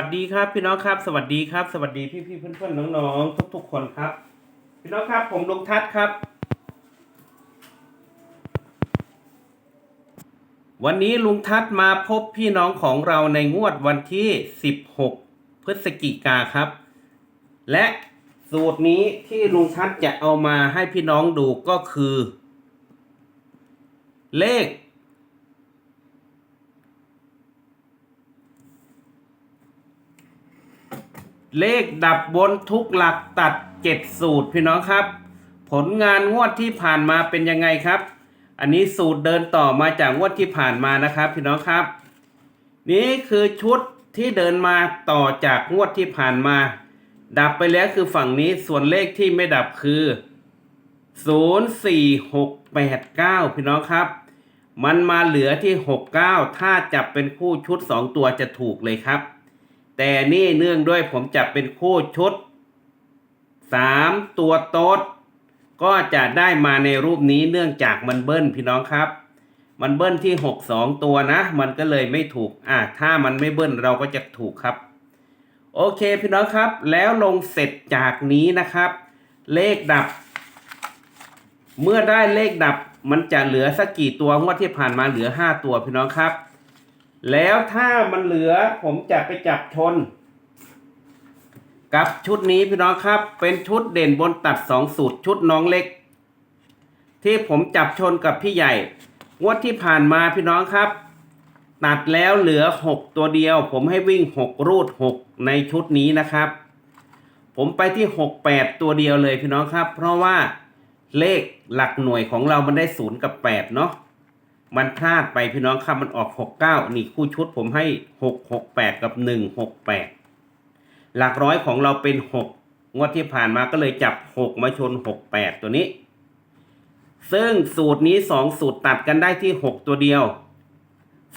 วัสดีครับพี่น้องครับ สวัสดีครับ สวัสดีพี่พี่เพื่อนเพื่อนๆน้องๆ ทุกๆคนครับ พี่น้องครับผมลุงทัศน์ครับ วันนี้ลุงทัศน์มาพบพี่น้องของเราในงวดวันที่ 16 พฤศจิกาครับ และสูตรนี้ที่ลุงทัศน์จะเอามาให้พี่น้องดูก็คือ เลข เลขดับบนทุกหลักตัดเจ็ดสูตรพี่น้องครับ ผลงานงวดที่ผ่านมาเป็นยังไงครับ อันนี้สูตรเดินต่อมาจากงวดที่ผ่านมานะครับพี่น้องครับ นี่คือชุดที่เดินมาต่อจากงวดที่ผ่านมา ดับไปแล้วคือฝั่งนี้ส่วนเลขที่ไม่ดับคือศูนย์สี่หกแปดเก้าพี่น้องครับ มันมาเหลือที่หกเก้าถ้าจับเป็นคู่ชุดสองตัวจะถูกเลยครับ แต่นี่เนื่องด้วยผมจับเป็นคู่ชุดสามตัวโต๊ดก็จะได้มาในรูปนี้เนื่องจากมันเบิ้ลพี่น้องครับ มันเบิ้ลที่หกสองตัวนะ มันก็เลยไม่ถูกอะถ้ามันไม่เบิ้ลเราก็จะถูกครับ โอเคพี่น้องครับ แล้วลงเสร็จจากนี้นะครับ เลขดับ เมื่อได้เลขดับมันจะเหลือสักกี่ตัวงวดที่ผ่านมาเหลือห้าตัวพี่น้องครับ แล้วถ้ามันเหลือผมจะไปจับชน กับชุดนี้พี่น้องครับ เป็นชุดเด่นบนตัดสองสูตรชุดน้องเล็ก ที่ผมจับชนกับพี่ใหญ่งวดที่ผ่านมาพี่น้องครับ ตัดแล้วเหลือหกตัวเดียว ผมให้วิ่งหกรูดหกในชุดนี้นะครับ ผมไปที่หกแปดตัวเดียวเลยพี่น้องครับ เพราะว่าเลขหลักหน่วยของเรามันได้ศูนย์กับแปดเนาะ มันพลาดไปพี่น้องครับมันออกหกเก้านี่คู่ชุดผมให้หกหกแปดกับหนึ่งหกแปดหลักร้อยของเราเป็นหกงวดที่ผ่านมาก็เลยจับหกมาชนหกแปดตัวนี้ ซึ่งสูตรนี้สองสูตรตัดกันได้ที่หกตัวเดียว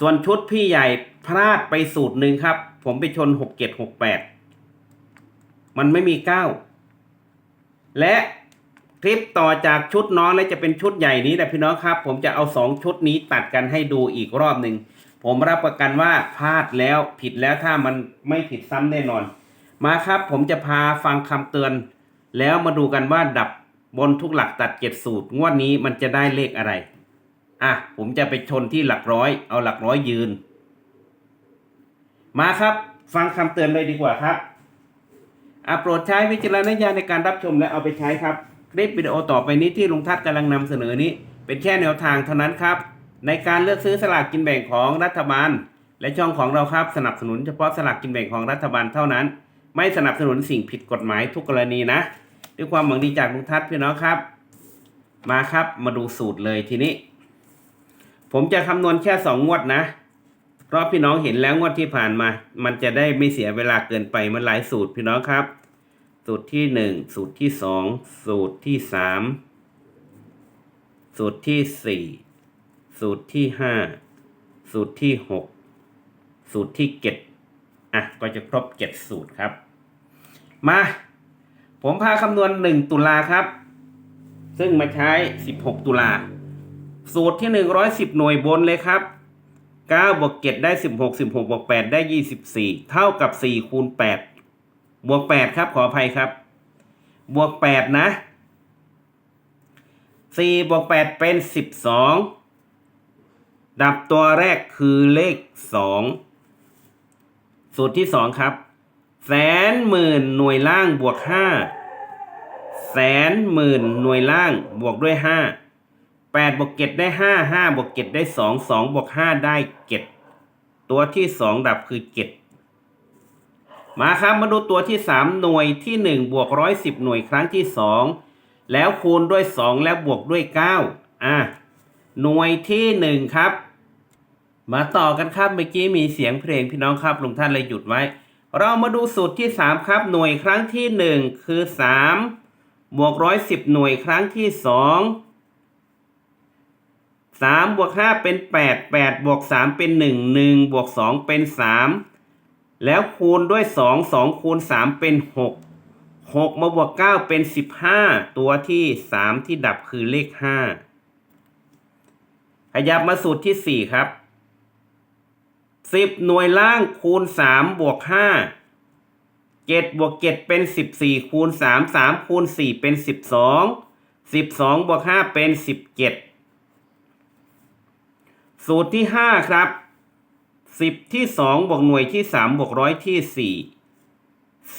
ส่วนชุดพี่ใหญ่พลาดไปสูตรหนึ่งครับ ผมไปชนหกเจ็ดหกแปดมันไม่มีเก้าและ คลิปต่อจากชุดน้องและจะเป็นชุดใหญ่นี้แหละพี่น้องครับ ผมจะเอาสองชุดนี้ตัดกันให้ดูอีกรอบหนึ่งผมรับประกันว่าพลาดแล้วผิดแล้วถ้ามันไม่ผิดซ้ำแน่นอน มาครับผมจะพาฟังคำเตือน แล้วมาดูกันว่าดับบนทุกหลักตัดเจ็ดสูตรงวดนี้มันจะได้เลขอะไร อะผมจะไปชนที่หลักร้อย เอาหลักร้อยยืน มาครับ ฟังคำเตือนเลยดีกว่าครับอะโปรดใช้วิจารณญาณในการรับชมและเอาไปใช้ครับ คลิปวิดีโอต่อไปนี้ที่ลุงทัศน์กำลังนำเสนอนี้ เป็นแค่แนวทางเท่านั้นครับ ในการเลือกซื้อสลากกินแบ่งของรัฐบาล และช่องของเราครับสนับสนุนเฉพาะสลากกินแบ่งของรัฐบาลเท่านั้น ไม่สนับสนุนสิ่งผิดกฎหมายทุกกรณีนะ ด้วยความหวังดีจากลุงทัศน์พี่น้องครับ มาครับมาดูสูตรเลยทีนี้ ผมจะคำนวณแค่สองงวดนะ เพราะพี่น้องเห็นแล้วงวดที่ผ่านมา มันจะได้ไม่เสียเวลาเกินไปมันหลายสูตรพี่น้องครับ สูตรที่หนึ่งสูตรที่สองสูตรที่สามสูตรที่สี่สูตรที่ห้าสูตรที่หกสูตรที่เจ็ดอะก็จะครบเจ็ดสูตรครับ มา ผมพาคำนวณหนึ่งตุลาครับ ซึ่งมาใช้สิบหกตุลา สูตรที่หนึ่งร้อยสิบหน่วยบนเลยครับเก้าบวกเจ็ดได้สิบหกสิบหกบวกแปดได้ยี่สิบสี่เท่ากับสี่คูณแปด บวกแปดครับขออภัยครับ บวกแปดนะสี่บวกแปดเป็นสิบสองดับตัวแรกคือเลขสองสูตรที่สองครับ แสนหมื่นหน่วยล่างบวกห้าแสนหมื่นหน่วยล่างบวกด้วยห้าแปดบวกเจ็ดได้ห้าห้าบวกเจ็ดได้สองสองบวกห้าได้เจ็ดตัวที่สองดับคือเจ็ด มาครับมาดูตัวที่ 3 หน่วยที่ 1 บวก110หน่วยครั้งที่ 2 แล้วคูณด้วย 2 แล้วบวกด้วย 9 อะ หน่วยที่ 1 ครับ มาต่อกันครับเมื่อกี้มีเสียงเพลงพี่น้องครับลุงท่านเลยหยุดไว้ เรามาดูสูตรที่ 3 ครับ หน่วยครั้งที่ 1 คือ 3 บวก110หน่วยครั้งที่ 2 3บวก5เป็น 8 8บวก3เป็น 1 1บวก2เป็น 3 แล้วคูณด้วยสองสองคูณสามเป็นหกหกมาบวกเก้าเป็นสิบห้าตัวที่สามที่ดับคือเลขห้าขยับมาสูตรที่สี่ครับสิบหน่วยล่างคูณสามบวกห้าเจ็ดบวกเจ็ดเป็นสิบสี่คูณสามสามคูณสี่เป็นสิบสองสิบสองบวกห้าเป็นสิบเจ็ดสูตรที่ห้าครับ สิบที่สองบวกหน่วยที่สามบวกร้อยที่สี่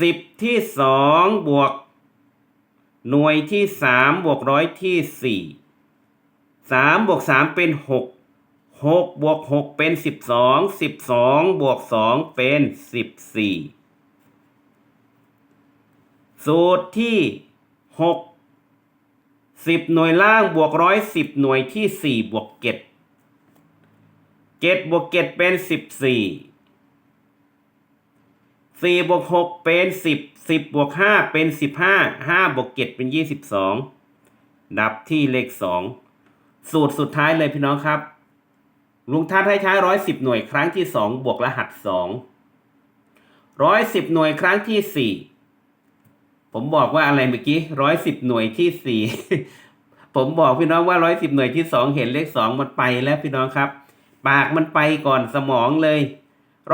สิบที่สองบวก หน่วยที่สามบวกร้อยที่สี่สามบวกสามเป็นหกหกบวกหกเป็นสิบสองสิบสองบวกสองเป็นสิบสี่สูตรที่หกสิบหน่วยล่างบวกร้อยสิบหน่วยที่สี่บวกเจ็ด เจ็ดบวกเจ็ดเป็นสิบสี่สี่บวกหกเป็นสิบสิบบวกห้าเป็นสิบห้าห้าบวกเจ็ดเป็นยี่สิบสองดับที่เลขสองสูตรสุดท้ายเลยพี่น้องครับ ลุงทัดให้ใช้ร้อยสิบหน่วยครั้งที่สองบวกรหัสสองร้อยสิบหน่วยครั้งที่สี่ผมบอกว่าอะไรเมื่อกี้ร้อยสิบหน่วยที่สี่ผมบอกพี่น้องว่าร้อยสิบหน่วยที่สองเห็นเลขสองมันไปแล้วพี่น้องครับ ปากมันไปก่อนสมองเลย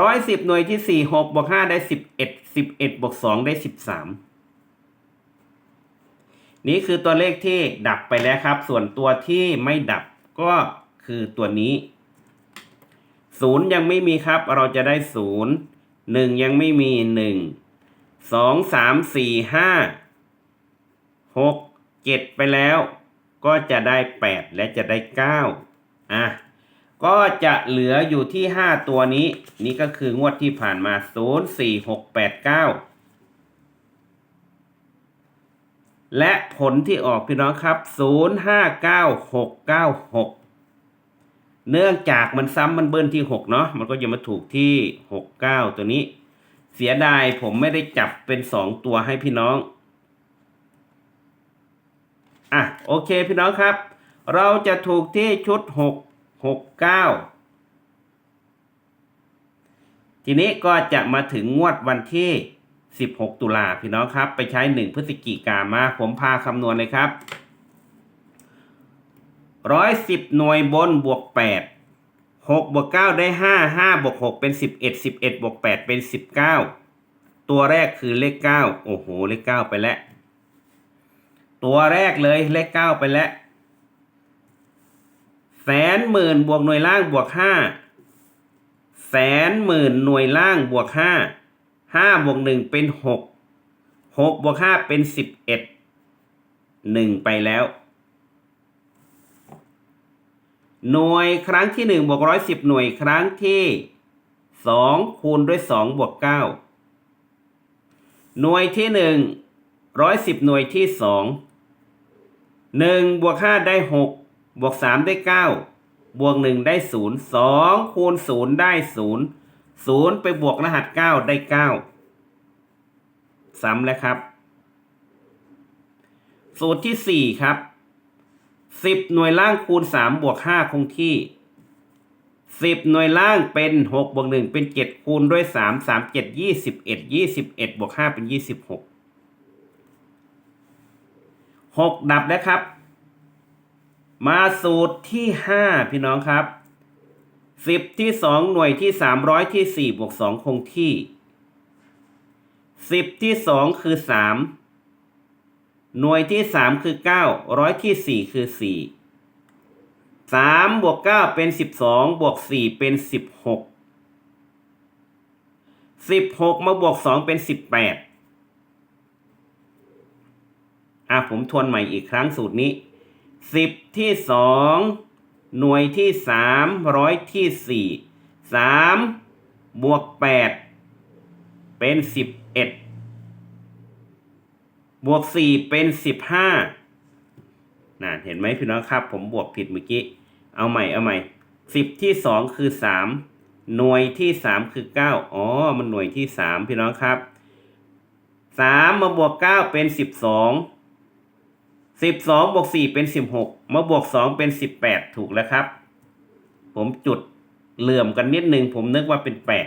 ร้อยสิบหน่วยที่สี่หกบวกห้าได้สิบเอ็ดสิบเอ็ดบวกสองได้สิบสามนี่คือตัวเลขที่ดับไปแล้วครับ ส่วนตัวที่ไม่ดับก็คือตัวนี้ศูนย์ยังไม่มีครับ เราจะได้ศูนย์หนึ่งยังไม่มีหนึ่งสองสามสี่ห้าหกเจ็ดไปแล้ว ก็จะได้แปดและจะได้เก้าอะ ก็จะเหลืออยู่ที่ห้าตัวนี้ นี่ก็คืองวดที่ผ่านมาศูนย์สี่หกแปดเก้าและผลที่ออกพี่น้องครับศูนย์ห้าเก้าหกเก้าหกเนื่องจากมันซ้ำมันเบิ้ลที่หกเนาะมันก็จะมาถูกที่หกเก้าตัวนี้ เสียดายผมไม่ได้จับเป็นสองตัวให้พี่น้อง อะโอเคพี่น้องครับ เราจะถูกที่ชุดหก หกเก้าทีนี้ก็จะมาถึงงวดวันที่ 16 ตุลาพี่น้องครับ ไปใช้ 1 พฤศจิกามาผมพาคำนวณเลยครับ 110 หน่วยบนบวก 8 6บวก9ได้ 5 5บวก6เป็น 11 11บวก8เป็น 19 ตัวแรกคือเลข 9 โอ้โห เลข 9 ไปแล้ว ตัวแรกเลยเลข 9 ไปแล้ว สนหมื่นบวกหน่วยล่างบวกห้าแสนหมื่นหน่วยล่างบวกห้าห้าบวกหนึ่งเป็นหกหกบวกห้าเป็นสิบเอ็ดหนึ่งไปแล้ว หน่วยครั้งที่หนึ่งบวกร้อยสิบหน่วยครั้งที่สองคูณด้วยสองบวกเก้าหน่วยที่หนึ่งร้อยสิบหน่วยที่สองหนึ่งบวกห้าได้หก บวกสามได้เก้าบวกหนึ่งได้ศูนย์สองคูณศูนย์ได้ศูนย์ศูนย์ไปบวกรหัสเก้าได้เก้าซ้ำแล้วครับ สูตรที่สี่ครับสิบหน่วยล่างคูณสามบวกห้าคงที่สิบหน่วยล่างเป็นหกบวกหนึ่งเป็นเจ็ดคูณด้วยสามสามเจ็ดยี่สิบเอ็ดยี่สิบเอ็ดบวกห้าเป็นยี่สิบหกหกดับแล้วครับ มาสูตรที่ห้าพี่น้องครับสิบที่สองหน่วยที่สามร้อยที่สี่บวกสองคงที่สิบที่สองคือสามหน่วยที่สามคือเก้าร้อยที่สี่คือสี่สามบวกเก้าเป็นสิบสองบวกสี่เป็นสิบหกสิบหกมาบวกสองเป็นสิบแปดอะผมทวนใหม่อีกครั้งสูตรนี้ สิบที่สองหน่วยที่สามร้อยที่สี่สามบวกแปดเป็นสิบเอ็ดบวกสี่เป็นสิบห้านะเห็นไหมพี่น้องครับ ผมบวกผิดเมื่อกี้ เอาใหม่เอาใหม่สิบที่สองคือสามหน่วยที่สามคือเก้าอ๋อ มันหน่วยที่สามพี่น้องครับสามมาบวกเก้าเป็นสิบสอง สิบสองบวกสี่เป็นสิบหกมาบวกสองเป็นสิบแปดถูกแล้วครับ ผมจุดเหลื่อมกันนิดนึง ผมนึกว่าเป็นแปด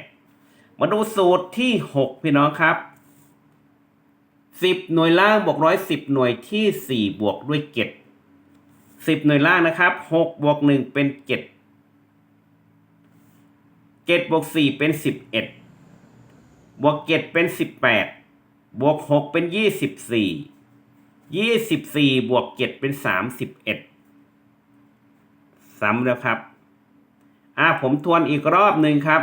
มาดูสูตรที่หกพี่น้องครับสิบหน่วยล่างบวกร้อยสิบหน่วยที่สี่บวกด้วยเจ็ดสิบหน่วยล่างนะครับหกบวกหนึ่งเป็นเจ็ดเจ็ดบวกสี่เป็นสิบเอ็ดบวกเจ็ดเป็นสิบแปดบวกหกเป็นยี่สิบสี่ ยี่สิบสี่บวกเจ็ดเป็นสามสิบเอ็ดซ้ำแล้วครับ อ่าผมทวนอีกรอบหนึ่งครับ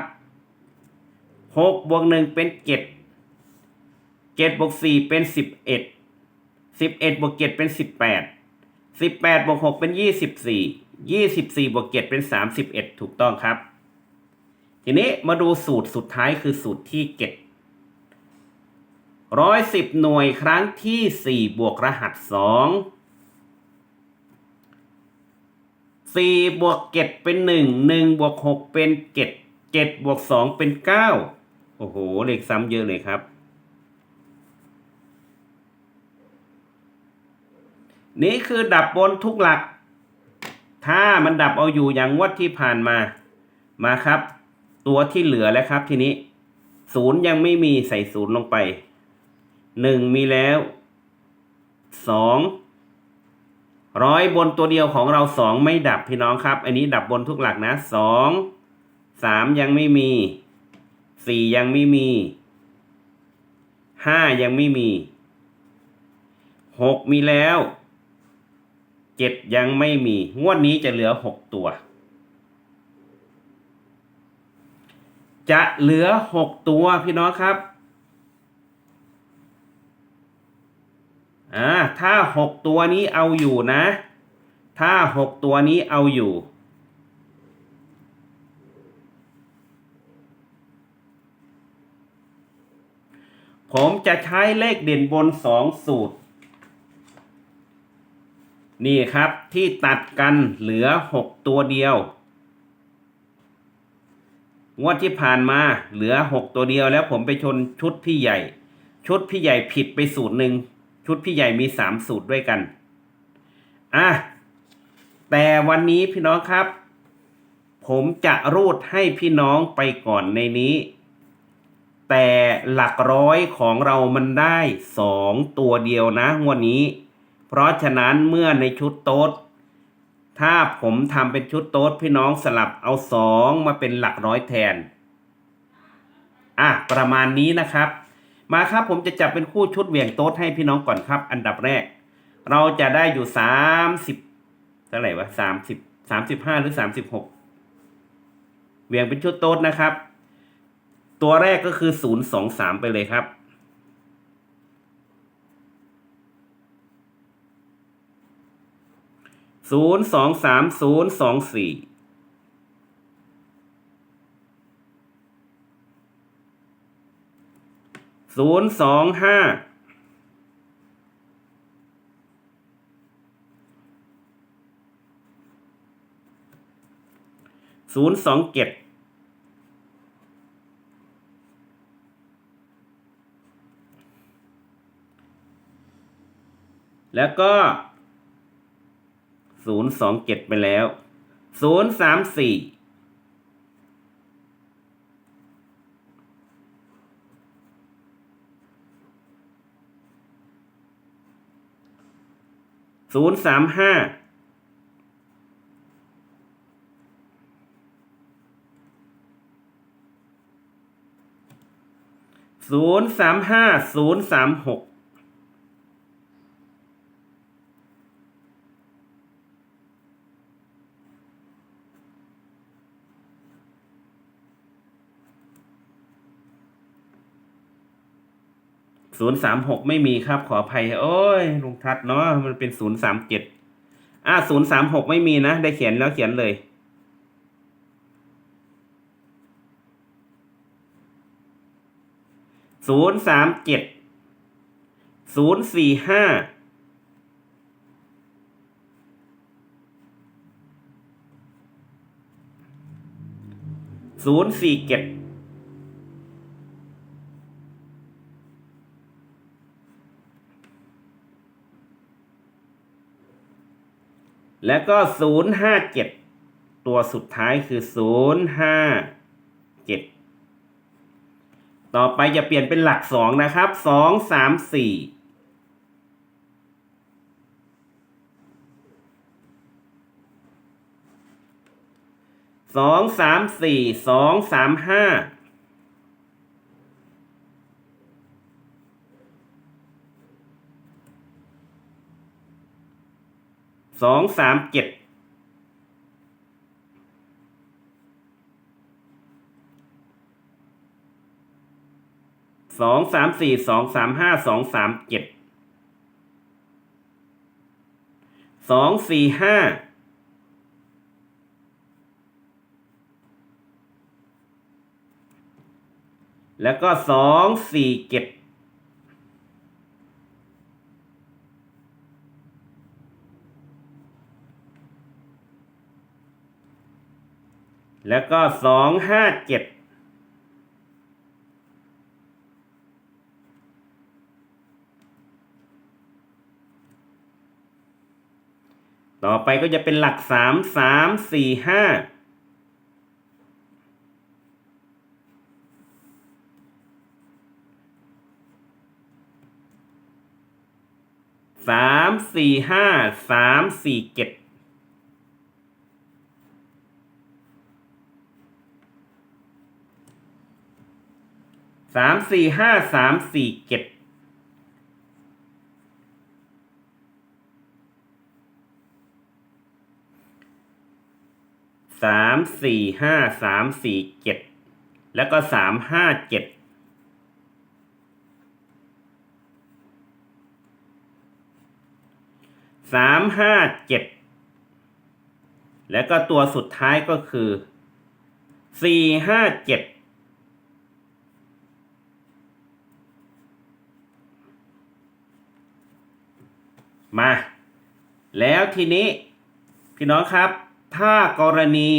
หกบวกหนึ่งเป็นเจ็ดเจ็ดบวกสี่เป็นสิบเอ็ดสิบเอ็ดบวกเจ็ดเป็นสิบแปดสิบแปดบวกหกเป็นยี่สิบสี่ยี่สิบสี่บวกเจ็ดเป็นสามสิบเอ็ดถูกต้องครับ ทีนี้มาดูสูตรสุดท้ายคือสูตรที่เจ็ด ร้อยสิบหน่วยครั้งที่สี่บวกรหัสสองสี่บวกเจ็ดเป็นหนึ่งหนึ่งบวกหกเป็นเจ็ดเจ็ดบวกสองเป็นเก้าโอ้โห เลขซ้ำเยอะเลยครับ นี่คือดับบนทุกหลัก ถ้ามันดับเอาอยู่อย่างงวัดที่ผ่านมามาครับ ตัวที่เหลือแล้วครับทีนี้ศูนย์ยังไม่มีใส่ศูนย์ลงไป หนึ่งมีแล้วสองร้อยบนตัวเดียวของเราสองไม่ดับพี่น้องครับ อันนี้ดับบนทุกหลักนะสองสามยังไม่มีสี่ยังไม่มีห้ายังไม่มีหกมีแล้วเจ็ดยังไม่มี งวดนี้จะเหลือหกตัว จะเหลือหกตัวพี่น้องครับ อ่าถ้าหกตัวนี้เอาอยู่นะ ถ้าหกตัวนี้เอาอยู่ ผมจะใช้เลขเด่นบนสองสูตร นี่ครับที่ตัดกันเหลือหกตัวเดียวงวดที่ผ่านมาเหลือหกตัวเดียวแล้วผมไปชนชุดพี่ใหญ่ ชุดพี่ใหญ่ผิดไปสูตรหนึ่ง ชุดพี่ใหญ่มีสามสูตรด้วยกันอะแต่วันนี้พี่น้องครับ ผมจะรูดให้พี่น้องไปก่อนในนี้ แต่หลักร้อยของเรามันได้สองตัวเดียวนะงวดนี้ เพราะฉะนั้นเมื่อในชุดโต๊ดถ้าผมทำเป็นชุดโต๊ดพี่น้องสลับเอาสองมาเป็นหลักร้อยแทน อะ ประมาณนี้นะครับ มาครับผมจะจับเป็นคู่ชุดเหวี่ยงโต๊ดให้พี่น้องก่อนครับ อันดับแรก เราจะได้อยู่สามสิบเท่าไหร่วะสามสิบสามสิบห้าหรือสามสิบหกเหวี่ยงเป็นชุดโต๊ดนะครับ ตัวแรกก็คือศูนย์สองสามไปเลยครับศูนย์สองสามศูนย์สองสี่ ศูนย์สองห้าศูนย์สองเจ็ดแล้วก็ศูนย์สองเจ็ดไปแล้วศูนย์สามสี่ ศูนย์สามห้าศูนย์สามห้าศูนย์สามหก ศูนย์สามหกไม่มีครับขออภัย โอ้ยลุงทัดเนาะมันเป็นศูนย์สามเจ็ดอ่าศูนย์สามหกไม่มีนะ ได้เขียนแล้วเขียนเลย ศูนย์สามเจ็ด ศูนย์สี่ห้า ศูนย์สี่เจ็ด แล้วก็ศูนย์ห้าเจ็ดตัวสุดท้ายคือศูนย์ห้าเจ็ดต่อไปจะเปลี่ยนเป็นหลักสองนะครับสองสามสี่สองสามสี่สองสามห้า สองสามเจ็ดสองสามสี่สองสามห้าสองสามเจ็ดสองสี่ห้าแล้วก็สองสี่เจ็ด แล้วก็สองห้าเจ็ดต่อไปก็จะเป็นหลักสามสามสี่ห้าสามสี่ห้าสามสี่เจ็ดามสี่ห้าสามสี่เจ็ดสามสี่ห้าสามสี่เจ็ดแล้วก็สามห้าเจ็ดสามห้าเจ็ดแล้วก็ตัวสุดท้ายก็คือสี่ห้าเจ็ด มา แล้วทีนี้ พี่น้องครับ ถ้ากรณี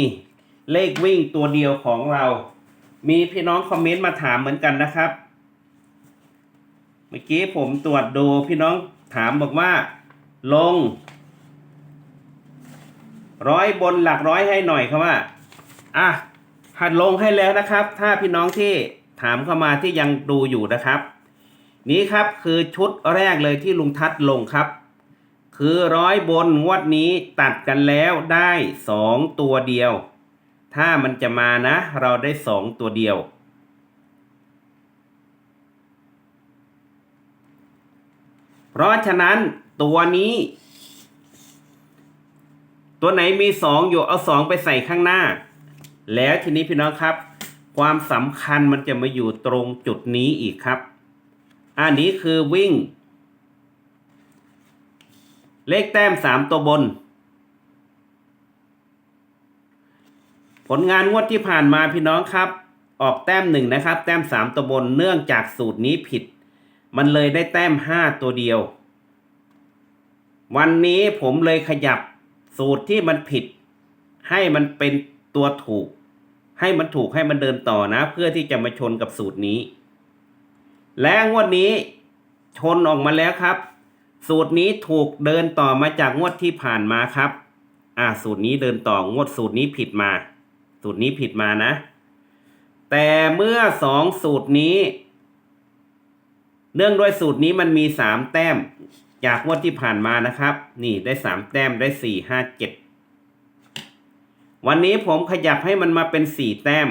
เลขวิ่งตัวเดียวของเรา มีพี่น้องคอมเมนต์มาถามเหมือนกันนะครับ เมื่อกี้ผมตรวจดูพี่น้องถามบอกว่า ลง ร้อยบนหลักร้อยให้หน่อยครับว่า อะหัดลงให้แล้วนะครับ ถ้าพี่น้องที่ถามเข้ามาที่ยังดูอยู่นะครับ นี้ครับคือชุดแรกเลยที่ลุงทัดลงครับ คือร้อยบนงวดนี้ตัดกันแล้วได้สองตัวเดียว ถ้ามันจะมานะ เราได้สองตัวเดียว เพราะฉะนั้นตัวนี้ ตัวไหนมีสองอยู่เอาสองไปใส่ข้างหน้า แล้วทีนี้พี่น้องครับ ความสำคัญมันจะมาอยู่ตรงจุดนี้อีกครับ อันนี้คือวิ่ง เลขแต้มสามตัวบน ผลงานงวดที่ผ่านมาพี่น้องครับ ออกแต้มหนึ่งนะครับ แต้มสามตัวบนเนื่องจากสูตรนี้ผิด มันเลยได้แต้มห้าตัวเดียว วันนี้ผมเลยขยับสูตรที่มันผิด ให้มันเป็นตัวถูก ให้มันถูกให้มันเดินต่อนะ เพื่อที่จะมาชนกับสูตรนี้ และงวดนี้ชนออกมาแล้วครับ สูตรนี้ถูกเดินต่อมาจากงวดที่ผ่านมาครับ อ่า สูตรนี้เดินต่องวดสูตรนี้ผิดมา สูตรนี้ผิดมานะ แต่เมื่อสองสูตรนี้ เนื่องด้วยสูตรนี้มันมีสามแต้ม จากงวดที่ผ่านมานะครับ นี่ได้สามแต้มได้สี่ห้าเจ็ดวันนี้ผมขยับให้มันมาเป็นสี่แต้ม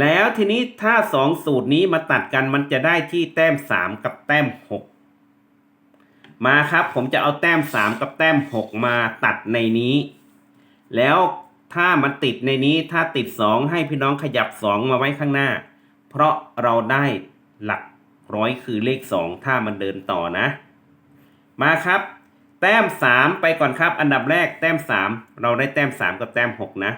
แล้วทีนี้ถ้าสองสูตรนี้มาตัดกันมันจะได้ที่แต้มสามกับแต้มหกมาครับ ผมจะเอาแต้มสามกับแต้มหกมาตัดในนี้ แล้วถ้ามันติดในนี้ถ้าติดสองให้พี่น้องขยับสองมาไว้ข้างหน้า เพราะเราได้หลักร้อยคือเลขสองถ้ามันเดินต่อนะ มาครับ แต้มสามไปก่อนครับ อันดับแรกแต้มสามเราได้แต้มสามกับแต้มหกนะ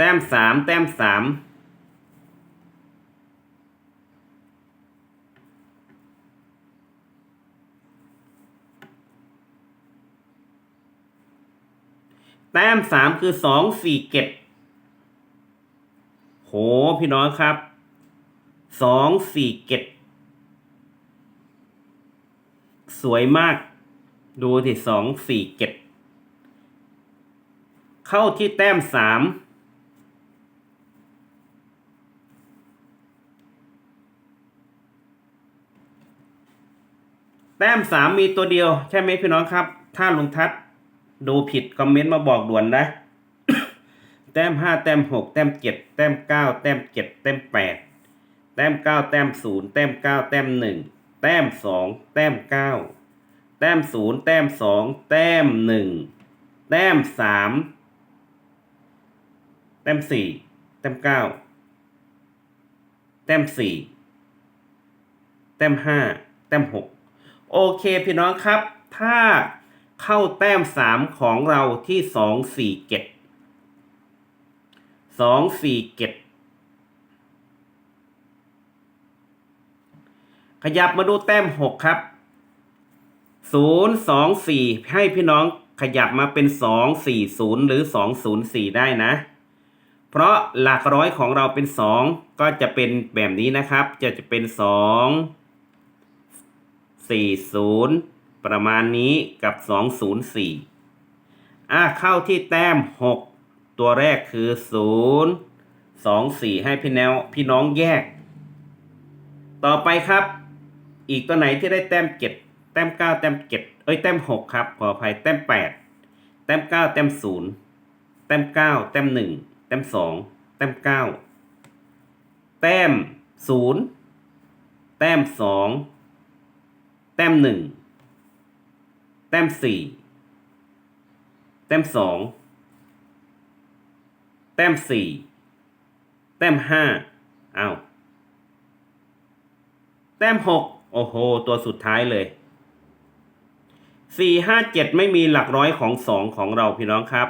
ต้มสามแต้มสามแต้มสามคือสองสี่เก็ดโห พี่น้องครับสองสี่เก็ดสวยมาก ดูที่สองสี่เก็ดเข้าที่แต้มสาม แต้มสามมีตัวเดียว ใช่ไหมพี่น้องครับ ถ้าลุงทัศดูผิดคอมเมนต์มาบอกด่วนนะแต้มห้าแต้มหกแต้มเจ็ดแต้มเก้าแต้มเจ็ดแต้มแปดแต้มเก้าแต้มศูนย์แต้มเก้าแต้มหนึ่งแต้มสองแต้มเก้าแต้มศูนย์แต้มสองแต้มหนึ่งแต้มสามแต้มสี่แต้มเก้าแต้มสี่แต้มห้าแต้มหก โอเคพี่น้องครับ ถ้าเข้าแต้มสามของเราที่สองสี่เจ็ดสองสี่เจ็ดขยับมาดูแต้มหกครับศูนย์สองสี่ให้พี่น้องขยับมาเป็นสองสี่ศูนย์หรือสองศูนย์สี่ได้นะ เพราะหลักร้อยของเราเป็นสองก็จะเป็นแบบนี้นะครับ จะจะเป็นส องสี่ศูนย์ประมาณนี้กับสองศูนย์สี่อะเข้าที่แต้มหกตัวแรกคือศูนย์สองสี่ให้พี่แนวพี่น้องแยก ต่อไปครับ อีกตัวไหนที่ได้แต้มเจ็ดแต้มเก้าแต้มเจ็ดเอ้ยแต้มหกครับ ขออภัยแต้มแปดแต้มเก้าแต้มศูนย์แต้มเก้าแต้มหนึ่งแต้มสองแต้มเก้าแต้มศูนย์แต้มสอง แต้มหนึ่งแต้มสี่แต้มสองแต้มสี่แต้มห้าเอาแต้มหกโอ้โห ตัวสุดท้ายเลยสี่ห้าเจ็ดไม่มีหลักร้อยของสองของเราพี่น้องครับ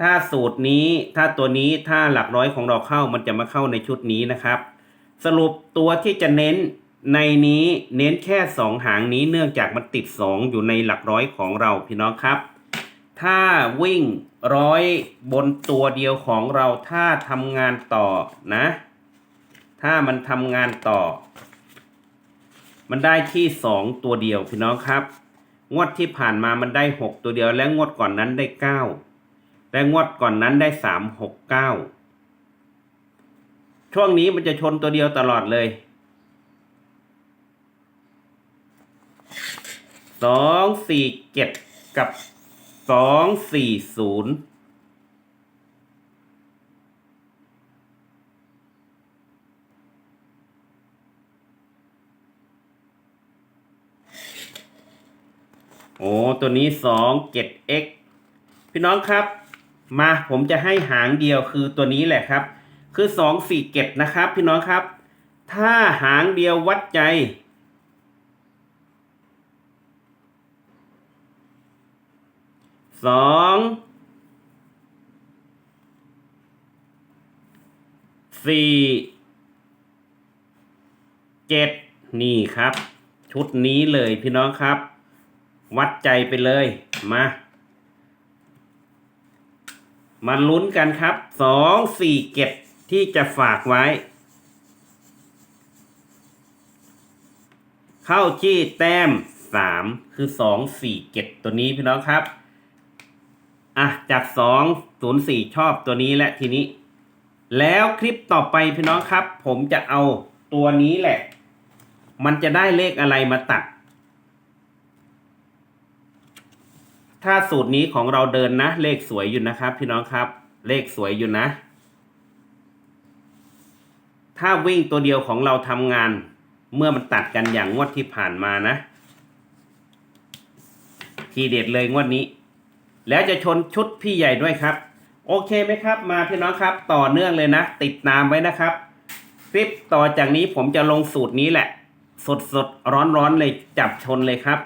ถ้าสูตรนี้ถ้าตัวนี้ถ้าหลักร้อยของเราเข้ามันจะมาเข้าในชุดนี้นะครับ สรุปตัวที่จะเน้น ในนี้เน้นแค่สองหางนี้เนื่องจากมันติดสองอยู่ในหลักร้อยของเราพี่น้องครับ ถ้าวิ่งร้อยบนตัวเดียวของเราถ้าทำงานต่อนะ ถ้ามันทำงานต่อ มันได้ที่สองตัวเดียวพี่น้องครับ งวดที่ผ่านมามันได้หกตัวเดียวและงวดก่อนนั้นได้เก้าและงวดก่อนนั้นได้สามหกเก้าช่วงนี้มันจะชนตัวเดียวตลอดเลย สองสี่เจ็ดกับสองสี่ศูนย์โอ้ตัวนี้สองเจ็ด x พี่น้องครับ มาผมจะให้หางเดียวคือตัวนี้แหละครับ คือสองสี่เจ็ดนะครับ พี่น้องครับ ถ้าหางเดียววัดใจ สองสี่เจ็ดนี่ครับ ชุดนี้เลยพี่น้องครับ วัดใจไปเลย มา มาลุ้นกันครับสองสี่เก็บที่จะฝากไว้ เข้าที่แต้มสามคือสองสี่เก็บตัวนี้พี่น้องครับ อะจากสองศูนย์สี่ชอบตัวนี้และทีนี้ แล้วคลิปต่อไปพี่น้องครับ ผมจะเอาตัวนี้แหละ มันจะได้เลขอะไรมาตัด ถ้าสูตรนี้ของเราเดินนะ เลขสวยอยู่นะครับ พี่น้องครับ เลขสวยอยู่นะ ถ้าวิ่งตัวเดียวของเราทำงาน เมื่อมันตัดกันอย่างงวดที่ผ่านมานะ ทีเด็ดเลยงวดนี้ แล้วจะชนชุดพี่ใหญ่ด้วยครับ โอเคไหมครับ มาพี่น้องครับ ต่อเนื่องเลยนะ ติดตามไว้นะครับ คลิปต่อจากนี้ผมจะลงสูตรนี้แหละ สดสดร้อนร้อนเลยจับชนเลยครับ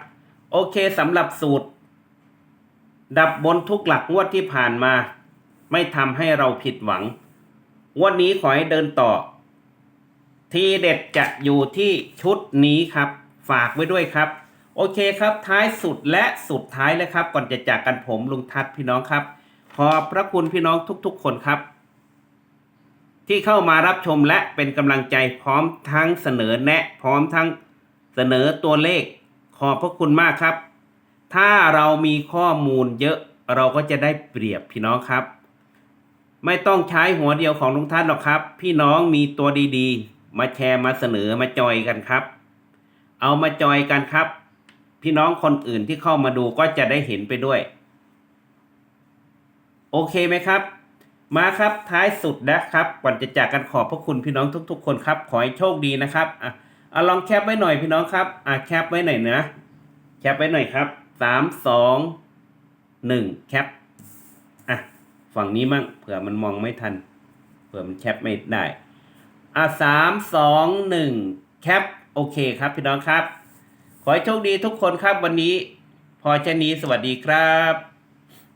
โอเคสำหรับสูตร ดับบนทุกหลักงวดที่ผ่านมา ไม่ทำให้เราผิดหวังงวดนี้ขอให้เดินต่อ ทีเด็ดจะอยู่ที่ชุดนี้ครับ ฝากไว้ด้วยครับ โอเคครับท้ายสุดและสุดท้ายเลยครับ ก่อนจะจากกันผมลุงทัศน์พี่น้องครับ ขอบพระคุณพี่น้องทุกๆ คนครับ ที่เข้ามารับชมและเป็นกำลังใจพร้อมทั้งเสนอแนะ พร้อมทั้งเสนอตัวเลข ขอบพระคุณมากครับ ถ้าเรามีข้อมูลเยอะเราก็จะได้เปรียบพี่น้องครับ ไม่ต้องใช้หัวเดียวของลุงทัศน์หรอกครับ พี่น้องมีตัวดีๆ มาแชร์มาเสนอมาจอยกันครับ เอามาจอยกันครับ พี่น้องคนอื่นที่เข้ามาดูก็จะได้เห็นไปด้วย โอเคไหมครับ มาครับท้ายสุดนะครับ ก่อนจะจากกันขอบพระคุณพี่น้องทุก ๆ คนครับ ขอให้โชคดีนะครับอะอาลองแคปไว้หน่อยพี่น้องครับอะแคปไว้หน่อยนะแคปไว้หน่อยครับสามสองหนึ่งแคปอะฝั่งนี้มั่งเผื่อมันมองไม่ทัน เผื่อมันแคปไม่ได้อะสามสองหนึ่งแคปโอเคครับพี่น้องครับ ขอให้โชคดีทุกคนครับวันนี้ พอแค่นี้สวัสดีครับ